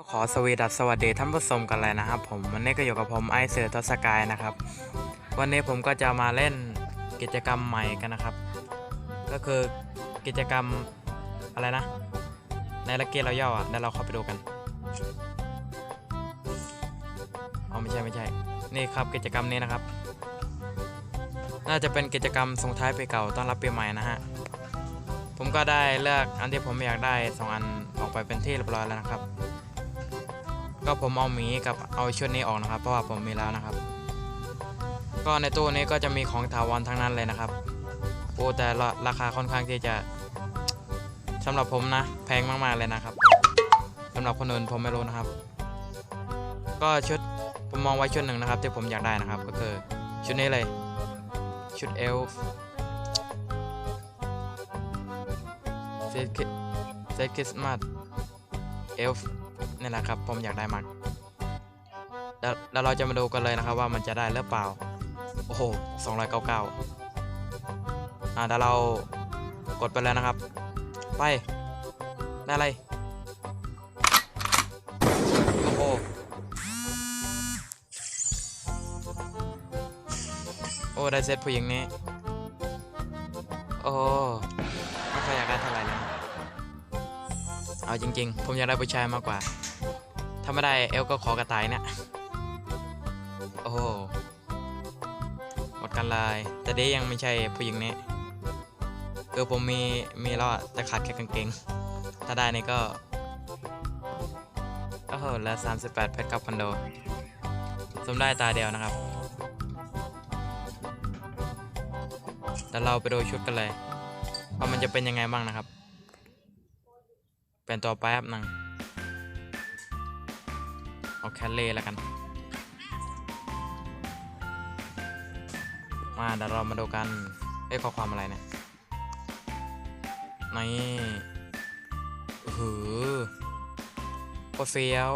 ก็ขอสวีดัสสวัสดีท่านผู้ชมกันเลยนะครับ ผมวันนี้ก็อยู่กับผมไอเสือทศกายนะครับ วันนี้ผมก็จะมาเล่นกิจกรรมใหม่กันนะครับ ก็คือกิจกรรมอะไรนะ ในลักเกี้เราย่ออะเดี๋ยวเราเข้าไปดูกันอ๋อไม่ใช่ไม่ใช่ นี่ครับกิจกรรมนี้นะครับ น่าจะเป็นกิจกรรมส่งท้ายปีเก่าต้อนรับปีใหม่นะฮะผมก็ได้เลือกอันที่ผมอยากได้สองอันออกไปเป็นที่เรียบร้อยแล้วนะครับ ก็ผมเอาหมีกับเอาชุดนี้ออกนะครับ เพราะว่าผมมีแล้วนะครับ ก็ในตู้นี้ก็จะมีของถาวรทั้งนั้นเลยนะครับโอ้แต่ละราคาค่อนข้างที่จะสำหรับผมนะ แพงมากๆเลยนะครับสำหรับคนอื่นผมไม่รู้นะครับ ก็ชุดผมมองไว้ชุดหนึ่งนะครับ ที่ผมอยากได้นะครับ ก็คือชุดนี้เลย ชุดเอลฟ์เซตเซตคริสต์มาสเอลฟ์ นี่แหละครับผมอยากได้มากแล้วเราจะมาดูกันเลยนะครับว่ามันจะได้หรือเปล่า โอ้โห299อ่าเดี๋ยวเรากดไปแล้วนะครับ ไป ได้อะไร โอ้โห โอ้ ได้เซตผู้หญิงนี้ โอ้ ไม่ค่อยอยากได้เท่าไหร่ เอาจริง ๆ ผมอยากได้ผู้ชายมากกว่า ถ้าไม่ได้เอลก็ขอกระต่ายเนี่ยโอ้หมดกันเลยแต่เด้ยังไม่ใช่ผู้หญิงนี้คือผมมีมีแล้วอะแต่ขาดแค่กางเกง ถ้าได้นี่ก็โอ้โหแล้ว38เพชรกับคอนโดสมได้ตาเดียวนะครับเดี๋ยวเราไปดูชุดกันเลยว่ามันจะเป็นยังไงบ้างนะครับ เป็นตัวแป๊บหนึงเอาแคลเล่แล้วกัน มาเดี๋ยวเรามาดูกันเอ้ข้อความอะไรเนี่ยนี่โอ้โหโคตรเฟี้ยว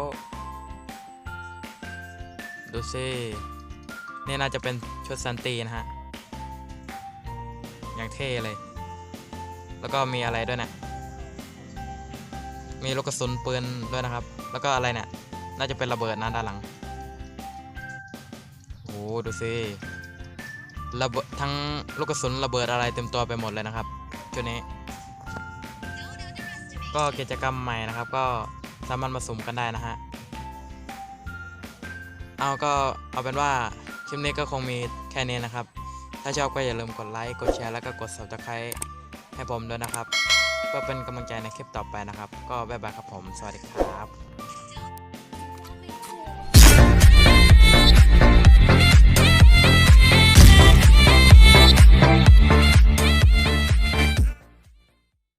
ดูสินี่น่าจะเป็นชุดซันตีนะฮะ อย่างเท่เลย แล้วก็มีอะไรด้วยเนะี่ย มีลูกกระสุนปืนด้วยนะครับ แล้วก็อะไรเนี่ย น่าจะเป็นระเบิดนะด้านหลังโอ้ดูสิระเบิดทั้งลูกกระสุนระเบิดอะไรเต็มตัวไปหมดเลยนะครับชุดนี้ ก็กิจกรรมใหม่นะครับ ก็สามารถมาสุ่มกันได้นะฮะเอาก็เอาเป็นว่าคลิปนี้ก็คงมีแค่นี้นะครับ ถ้าชอบก็อย่าลืมกดไลค์กดแชร์แล้วก็กด subscribe ให้ผมด้วยนะครับ ก็เป็นกำลังใจในคลิปต่อไปนะครับ ก็บ๊ายบายครับผม สวัสดีครับ